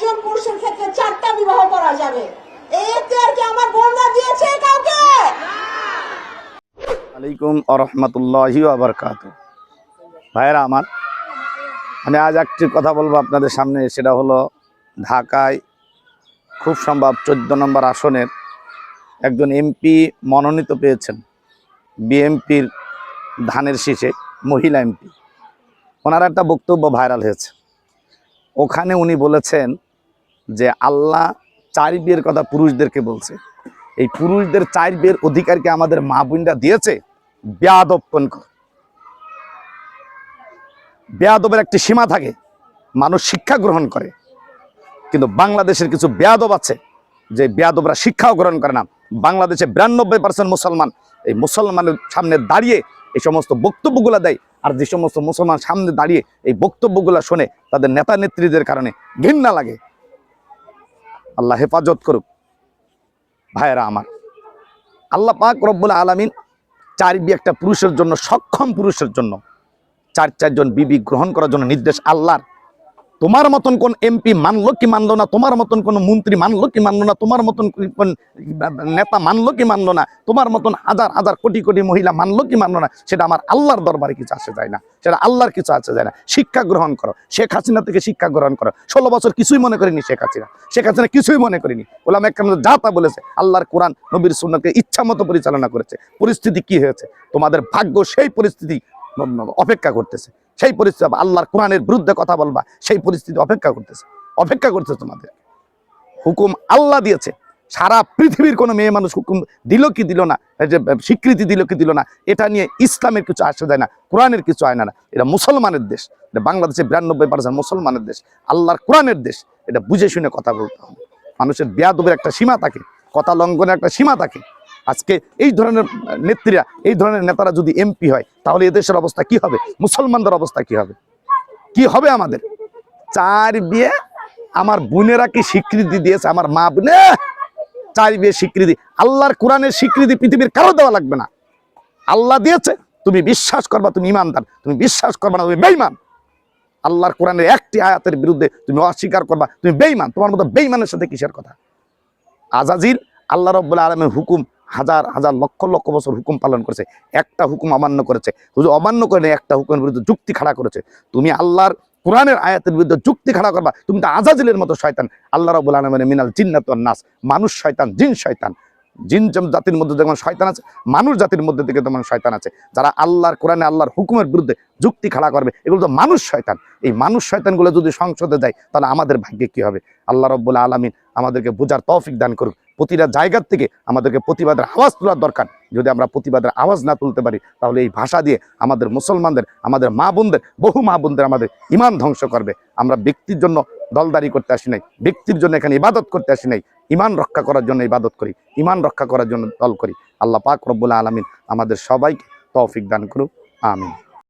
একজন পুরুষের ক্ষেত্রে চারটা বিবাহ করা যাবে। আমার ভাইয়েরা আমার, আমি আজ একটি কথা বলব আপনাদের সামনে, সেটা হলো ঢাকায় খুব সম্ভব চোদ্দ নম্বর আসনের একজন এমপি মনোনীত পেয়েছেন, বিএমপির ধানের শীষে মহিলা এমপি। ওনার একটা বক্তব্য ভাইরাল হয়েছে। ওখানে উনি বলেছেন যে আল্লাহ চার বিয়ের কথা পুরুষদেরকে বলছে। এই পুরুষদের চার বিয়ের অধিকারকে আমাদের মা বোনরা দিয়েছে বেয়াদবপন কর? বেয়াদবের একটি সীমা থাকে, মানুষ শিক্ষা গ্রহণ করে। কিন্তু বাংলাদেশের কিছু বেয়াদব আছে, যে বেয়াদবরা শিক্ষাও গ্রহণ করে না। বাংলাদেশে বিরানব্বই পার্সেন্ট মুসলমান এই মুসলমানের সামনে দাঁড়িয়ে এই সমস্ত বক্তব্যগুলো দেয়, আর যে সমস্ত মুসলমান সামনে দাঁড়িয়ে এই বক্তব্যগুলো শোনে, তাদের নেতা নেত্রীদের কারণে ঘৃণা লাগে। আল্লাহ হেফাজত করুক। ভাইয়েরা আমার, আল্লাহ পাক রব্বুল আলমিন চার বি একটা পুরুষের জন্য, সক্ষম পুরুষের জন্য চার চারজন বিবি গ্রহণ করার জন্য নির্দেশ আল্লাহর। তোমার মতন কোন এমপি মানলো কি মানলো না? তোমার মতন কোন মন্ত্রী মানলো কি মানলো না? তোমার মতন নেতা মানলো কি মানলো না? তোমার মতন হাজার হাজার কোটি কোটি মহিলা মানলো কি মানলো না? সেটা আমার আল্লাহর দরবারে কিছু আসে যায় না। সেটা আল্লাহর কিছু আসে যায় না। শিক্ষা গ্রহণ করো। শেখ হাসিনা থেকে শিক্ষা গ্রহণ করো। ষোলো বছর কিছুই মনে করিনি শেখ হাসিনা। শেখ হাসিনা কিছুই মনে করিনি। ওলাম এক যা তা বলেছে, আল্লাহর কোরআন, নবীর সুন্নতকে ইচ্ছা মতো পরিচালনা করেছে। পরিস্থিতি কি হয়েছে? তোমাদের ভাগ্য সেই পরিস্থিতি অপেক্ষা করতেছে। সেই পরিস্থিতি আল্লাহর কোরআনের বিরুদ্ধে কথা বলবা, সেই পরিস্থিতি অপেক্ষা করতেছে। অপেক্ষা করতেছে তোমাদের। হুকুম আল্লাহ দিয়েছে। সারা পৃথিবীর কোনো মেয়ে মানুষ হুকুম দিল কি দিল না যে স্বীকৃতি দিল কি দিল না, এটা নিয়ে ইসলামের কিছু আসে যায় না, কোরআনের কিছু আয় না এটা মুসলমানের দেশ, এটা বাংলাদেশে বিরানব্বই পার্সেন্ট মুসলমানের দেশ, আল্লাহর কোরআনের দেশ, এটা বুঝে শুনে কথা বলতে হবে। মানুষের বেয়াদবের একটা সীমা থাকে, কথা লঙ্ঘনের একটা সীমা থাকে। আজকে এই ধরনের নেত্রীরা, এই ধরনের নেতারা যদি এমপি হয়, তাহলে এদেশের অবস্থা কি হবে? মুসলমানদের অবস্থা কি হবে? কি হবে আমাদের? চার বিয়ে আমার বোনেরা কি স্বীকৃতি দিয়েছে? আমার মা বোনে? চার বিয়ে স্বীকৃতি। আল্লাহর কোরআনের স্বীকৃতি পৃথিবীর কারও দেওয়া লাগবে না। আল্লাহ দিয়েছে, তুমি বিশ্বাস করবা, তুমি ইমানদার। তুমি বিশ্বাস করবা না, তুমি বেইমান আল্লাহর কোরআনের একটি আয়াতের বিরুদ্ধে তুমি অস্বীকার করবা, তুমি বেইমান তোমার মতো বেইমানের সাথে কিসের কথা? আজাজির আল্লাহ রব্বুল আলমের হুকুম হাজার হাজার, লক্ষ লক্ষ বছর হুকুম পালন করেছে, একটা হুকুম অমান্য করেছে। হুজুর, অমান্য করে একটা হুকুমের বিরুদ্ধে যুক্তি খাড়া করেছে। তুমি আল্লাহর কোরআনের আয়াতের বিরুদ্ধে যুক্তি খাড়া করবা, তুমি তো আজাজিলের মতো শয়তান। আল্লাহ রবুল আলমের মিনাল নাস, মানুষ শয়তান, জিন শয়তান। জিন জাতির মধ্যে যেমন শয়তান আছে, মানুষ জাতির মধ্যে থেকে তেমন শয়তান আছে। যারা আল্লাহর কোরআনে আল্লাহর হুকুমের বিরুদ্ধে যুক্তি খাড়া করবে, এগুলো তো মানুষ শয়তান। এই মানুষ শয়তানগুলো যদি সংসদে যায়, তাহলে আমাদের ভাগ্যে কি হবে? আল্লাহ রব্বুল আলমিন আমাদেরকে বোঝার তৌফিক দান করুক। প্রতিটা জায়গার থেকে আমাদেরকে প্রতিবাদের আওয়াজ তোলার দরকার। যদি আমরা প্রতিবাদের আওয়াজ না তুলতে পারি, তাহলে এই ভাষা দিয়ে আমাদের মুসলমানদের, আমাদের মা বোনদের, বহু মা বোনদের আমাদের ইমান ধ্বংস করবে। আমরা ব্যক্তির জন্য দলদারি করতে আসি নাই, ব্যক্তির জন্য এখানে ইবাদত করতে আসি নাই। ইমান রক্ষা করার জন্য ইবাদত করি, ইমান রক্ষা করার জন্য দল করি। আল্লাহ পাক রব্বুল আলমিন আমাদের সবাইকে তৌফিক দান করুক, আমিন।